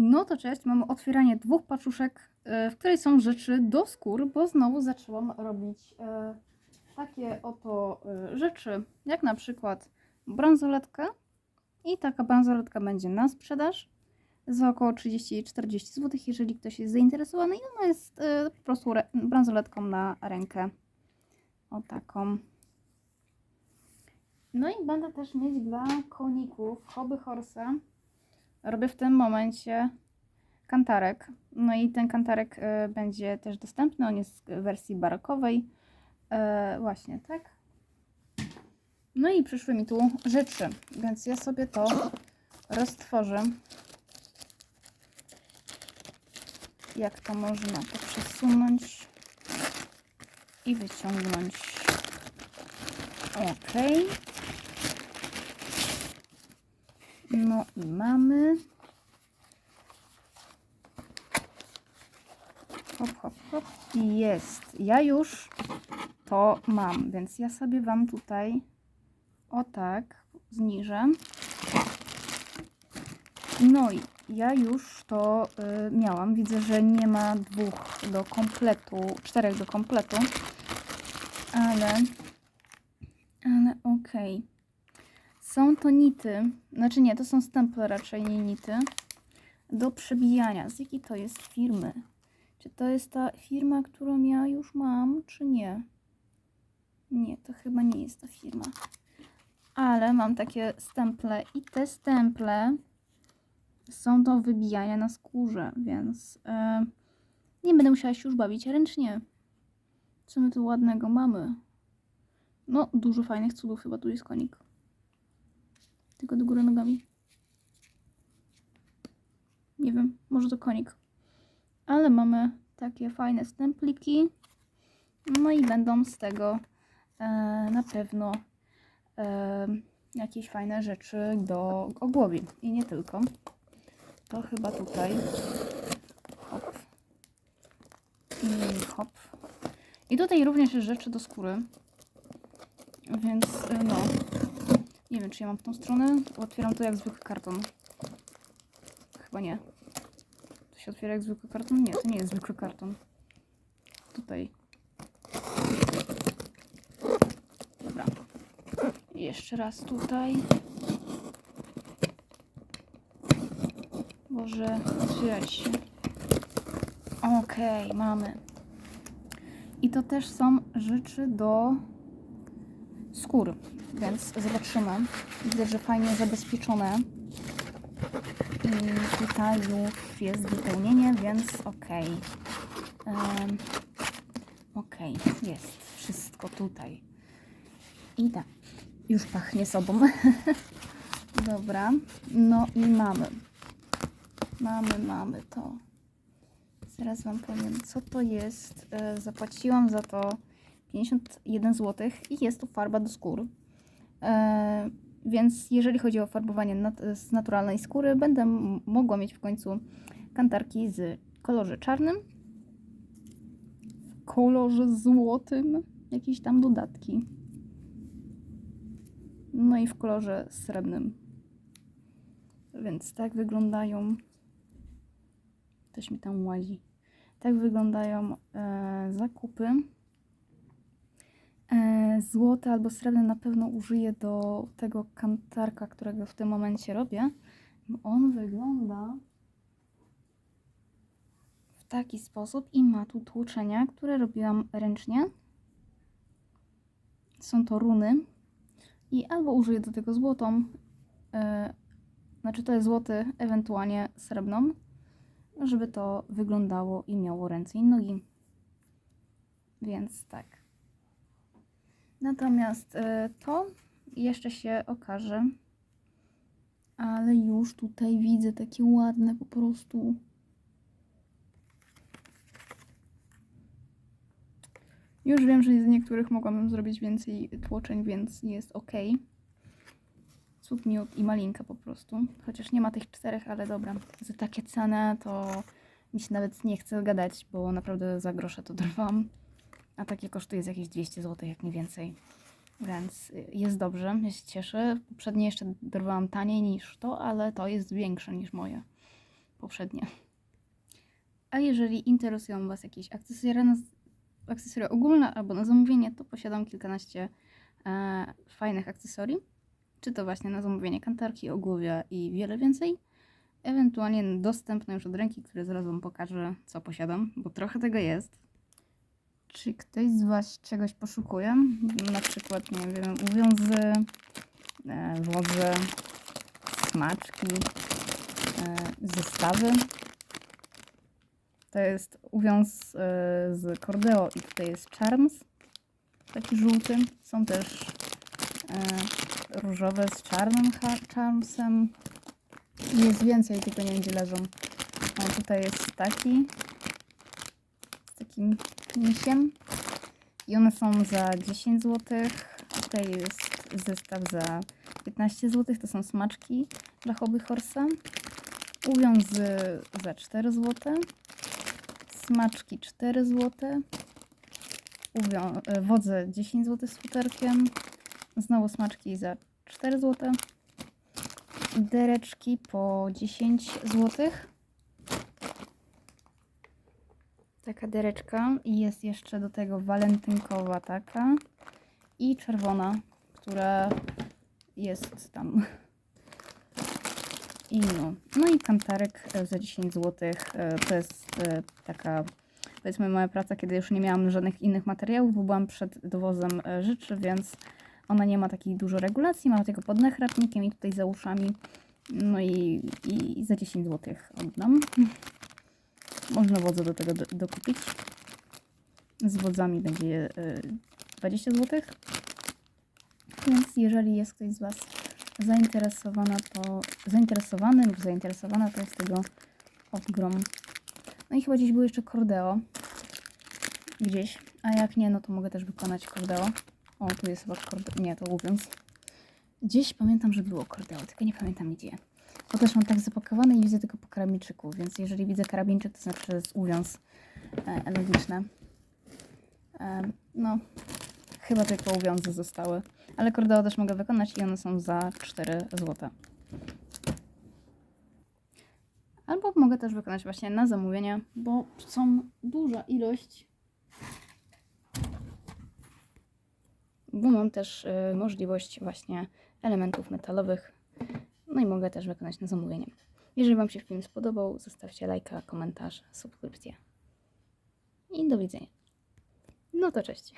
No to cześć, mamy otwieranie dwóch paczuszek, e, w której są rzeczy do skór, bo znowu zaczęłam robić e, takie oto e, rzeczy, jak na przykład bransoletka. I taka bransoletka będzie na sprzedaż za około 30-40 zł, jeżeli ktoś jest zainteresowany. I ona jest po prostu bransoletką na rękę, o taką. No i będę też mieć dla koników hobby horse'a robię w tym momencie kantarek. No i ten kantarek e, będzie też dostępny. On jest w wersji barokowej. E, właśnie, tak. No i przyszły mi tu rzeczy, więc ja sobie to roztworzę. Jak to można to przesunąć i wyciągnąć. Okej. No i mamy. Hop, hop, hop. I jest. Ja już to mam, więc ja sobie Wam tutaj o tak zniżę. No i ja już to y, miałam. Widzę, że nie ma dwóch do kompletu, czterech do kompletu. Ale, ale okej. Są to nity, znaczy nie, to są stemple raczej, nie nity, do przebijania. Z jakiej to jest firmy? Czy to jest ta firma, którą ja już mam, czy nie? Nie, to chyba nie jest ta firma. Ale mam takie stemple i te stemple są do wybijania na skórze, więc e, nie będę musiała się już bawić ręcznie. Co my tu ładnego mamy? No, dużo fajnych cudów, chyba tu jest konik tylko do góry nogami. Nie wiem, może to konik. Ale mamy takie fajne stempliki. No i będą z tego e, na pewno e, jakieś fajne rzeczy do ogłowi. I nie tylko. To chyba tutaj. Hop. I hop. I tutaj również jest rzeczy do skóry. Więc e, no, nie wiem, czy ja mam w tą stronę. Otwieram to jak zwykły karton. Chyba nie. To się otwiera jak zwykły karton? Nie, to nie jest zwykły karton. Tutaj. Dobra. Jeszcze raz tutaj. Może otwierać się. Okej, mamy. I to też są rzeczy do skór, więc zobaczymy. Widzę, że fajnie zabezpieczone. I tutaj już jest wypełnienie, więc okej. Em, Okej, jest wszystko tutaj. I tak, już pachnie sobą. Dobra, no i mamy. Mamy, mamy to. Zaraz Wam powiem, co to jest. E, Zapłaciłam za to 51 zł i jest to farba do skór. E, więc jeżeli chodzi o farbowanie nat z naturalnej skóry, będę mogła mieć w końcu kantarki z kolorze czarnym, w kolorze złotym, jakieś tam dodatki. No i w kolorze srebrnym. Więc tak wyglądają. Ktoś mi tam łazi. Tak wyglądają e, zakupy. E, złote albo srebrne na pewno użyję do tego kantarka, którego w tym momencie robię. Bo On wygląda w taki sposób i ma tu tłoczenia, które robiłam ręcznie. Są to runy. I albo użyję do tego złotą, e, znaczy to jest złoty, ewentualnie srebrną, żeby to wyglądało i miało ręce i nogi. Więc tak. Natomiast y, to jeszcze się okaże. Ale już tutaj widzę takie ładne po prostu. Już wiem, że z niektórych mogłabym zrobić więcej tłoczeń, więc jest ok. Cud miód i malinka po prostu. Chociaż nie ma tych czterech, ale dobra. Za takie ceny to mi się nawet nie chce gadać, bo naprawdę za grosze to dorwałam. A takie kosztuje jakieś 200 zł, jak nie więcej. Więc jest dobrze, ja się cieszę. Poprzednie jeszcze dorwałam taniej niż to, ale to jest większe niż moje. poprzednie. A jeżeli interesują Was jakieś akcesoria, na, akcesoria ogólne albo na zamówienie, to posiadam kilkanaście e, fajnych akcesorii. Czy to właśnie na zamówienie kantarki, ogłowia i wiele więcej. Ewentualnie dostępne już od ręki, które zaraz Wam pokażę, co posiadam, bo trochę tego jest. Czy ktoś z Was czegoś poszukuje? Na przykład, nie wiem, uwiązy, e, wodze, smaczki, e, zestawy. To jest uwiąz e, z Cordeo i tutaj jest Charms, taki żółty. Są też różowe z czarnym ha- Charmsem. Jest więcej, tylko nie wiem gdzie leżą. Tutaj jest taki z takim misiem. I one są za 10 zł. Tutaj jest zestaw za 15 zł. To są smaczki dla Hobby Horsa. Uwiązy za 4 zł. Smaczki 4 zł. Uwią- e, wodze 10 zł z futerkiem. Znowu smaczki za 4 zł. Dereczki po 10 zł. Taka dereczka i jest jeszcze do tego walentynkowa taka i czerwona, która jest tam. I no, no i kantarek e, za 10 zł. To jest e, taka powiedzmy moja praca, kiedy już nie miałam żadnych innych materiałów, bo byłam przed dowozem e, rzeczy, więc ona nie ma takiej dużo regulacji, ma tylko pod nachrapnikiem i tutaj za uszami. No i, i za 10 zł oddam. Można wodze do tego do, dokupić. Z wodzami będzie y, 20 zł. Więc jeżeli jest ktoś z Was zainteresowana, to zainteresowany lub zainteresowana, to jest tego ogrom. No i chyba gdzieś było jeszcze Cordeo. Gdzieś. A jak nie, no to mogę też wykonać Cordeo. O, tu jest chyba Cordeo. Nie, to uwiąz. Gdzieś pamiętam, że było Cordeo, tylko nie pamiętam gdzie. Bo też mam tak zapakowane i widzę tylko po karabinczyku, więc jeżeli widzę karabinczyk, to znaczy, że jest uwiąz e, logiczne. E, no, chyba tylko uwiązy zostały. Ale Cordeo też mogę wykonać i one są za 4 zł. Albo mogę też wykonać właśnie na zamówienie, bo są duża ilość. Bo mam też y, możliwość właśnie elementów metalowych. No i mogę też wykonać na zamówienie. Jeżeli Wam się film spodobał, zostawcie lajka, komentarz, subskrypcję. I do widzenia. No to cześć.